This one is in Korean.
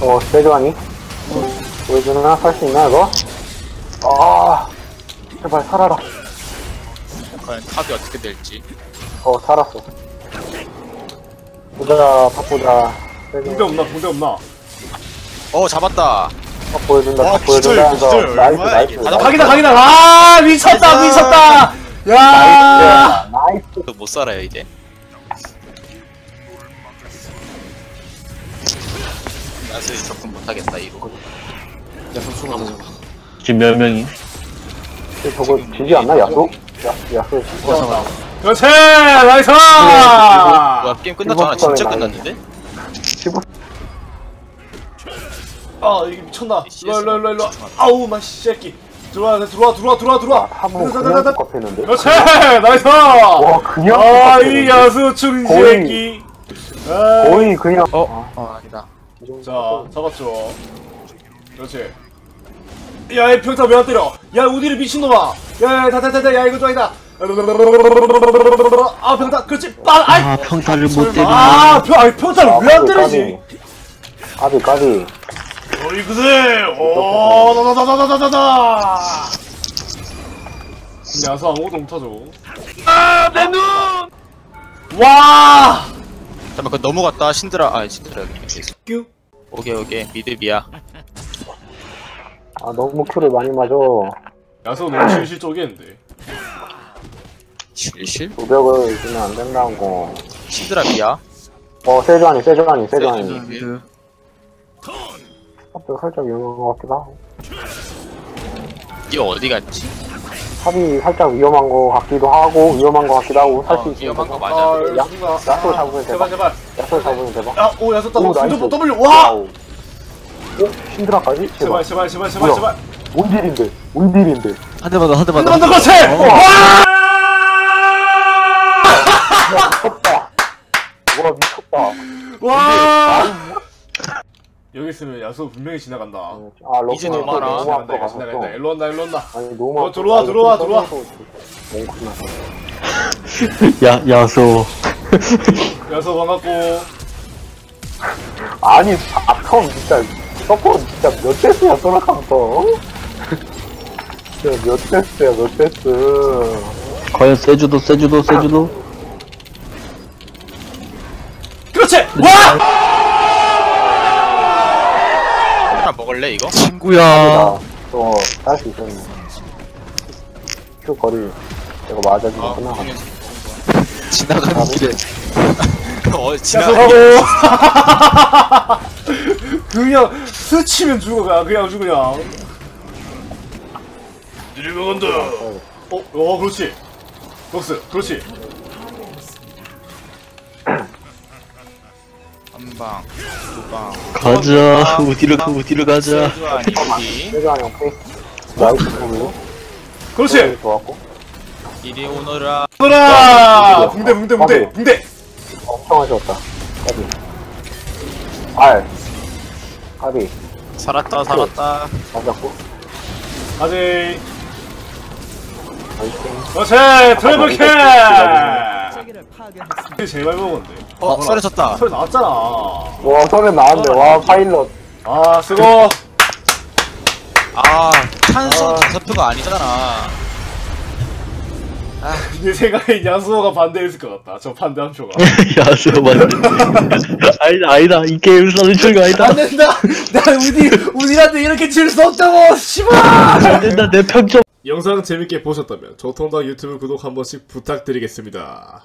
어, 세조하니? 보여주나? 살 수 있나, 이거? 아, 제발 살아라. 과연 탑이 어떻게 될지. 어, 살았어. 보자. 세조. 붕대 없나 붕대 없나 어 잡았다. 밥 보여준다, 와, 밥 보여준다. 기절, 하면서 기절. 나이스, 얼마야, 나이스. 이게. 나이스. 각이다 각이다 아 미쳤다 나이스. 미쳤다 야 나이스. 또못 살아요 이제. 나스 접근 못하겠다 이거. 지금 몇 명이? 저거 지지 않나, 야수? 야, 야수. 그렇지 나이스 와 게임 끝났잖아. 진짜 끝났는데? 아 이게 미쳤나 일로와 일로와 일로와 일로와 집중하자. 아우 마 새끼 들어와 들어와 들어와 들어와 들어와 한번 그냥 다다다다. 똑같았는데? 그렇지 나이스 와, 그냥 아이 똑같았는데? 야수충 새끼. 거의 그냥. 어? 어 아니다. 자 잡았죠 그렇지 야이 평타 왜 안 때려 야 우디를 미친놈아 야야 다다다다 야 이거 좀 아니다 아 평타 그렇지 빵 아이 아 평타를 못 때리네 아, 평, 아니, 평타를 왜 안 때리지? 까비, 까비. 어이구세! 오, 다다다다다다다! 야수 아무것도 못하죠. 아, 내 눈! 와! 잠깐만 그거 넘어갔다 신드라 아 신드라 여기 있어. 뀨. 오케이 오케이 미드비야. 아, 너무 큐를 많이 맞아. 야수 너무 실실 쪼개는데. 실실? 도벽을 주면 안 된다고. 신드라 비야. 어, 세조하니, 세조하니, 세조하니. 세조하니. 탑도 살짝 위험한 것 같기도 하고. 이거 어디 갔지? 탑이 살짝 위험한 것 같기도 하고, 위험한 것 같기도 하고, 살 어, 수 있으면. 위험한 거. 맞아. 아, 야, 순간. 야수 잡으면 제발, 대박. 제발. 야수 잡으면 대박. 야, 오, 야수 따고. 오, 나이스. W, W, 와! 와우. 오, 신드라까지? 제발, 제발. 제발, 제발, 제발, 뭐야? 제발. 온딜인데, 온딜인데. 한 대만 더 한 대만 한번 더, 그렇지! 어. 와! 미쳤다. 와, 미쳤다. 와! 여기 있으면 야수 분명히 지나간다. 아, 럭키 이제 너무 알아. 지나간다, 이거. 지나간다. 일로 온다, 일로 온다. 아니, 너무 어, 들어와, 아, 들어와, 들어와. 야 야수 야수 반갑고. 아니, 아톰 진짜, 서포 진짜 몇 대스야, 소라카부터. 진짜 몇 대스야, 몇 대스. 과연 세주도 세주도 세주도 그렇지! 와! 하나 먹을래 이거? 친구야. 나, 또, 딸수 있었네. 그 거리, 내가 맞아주면 아 끝나가. 그냥 지나가는 길에. 어 지나 야수하고. 그냥 스치면 죽어가 그냥 죽 그냥. 느리면 간다. 어? 어 그렇지. 록스 그렇지 한 방 두 방 가자 우디를 가 우디를 가자 세주 아니 세주한 형 페이스. 나이스 보고. 그렇지 좋았고. 이리 오너라 그라 붕대 붕대 붕대 붕대 엄청 아쉬웠다. 까비. 알. 까비. 살았다 살았다 맞았고. 아직 나이스. 그렇지 트래블 캔 제일 많이 먹었는데. 어 소리 쳤다. 소리 나왔잖아. 와, 소리 나왔는데, 와, 파일럿. 아 수고. 아 찬성 다섯 표가 아니잖아. 내 생각에 야수호가 반대했을 것 같다. 저 반대 한 표가. 야수가 맞는데 아니다 아니다. 이 게임 써는 철거 아니다. 안 된다. 난 우디 우디한테 이렇게 질 수 없다고 씨발! 안 된다 내 평점. 영상 재밌게 보셨다면 조통당 유튜브 구독 한 번씩 부탁드리겠습니다.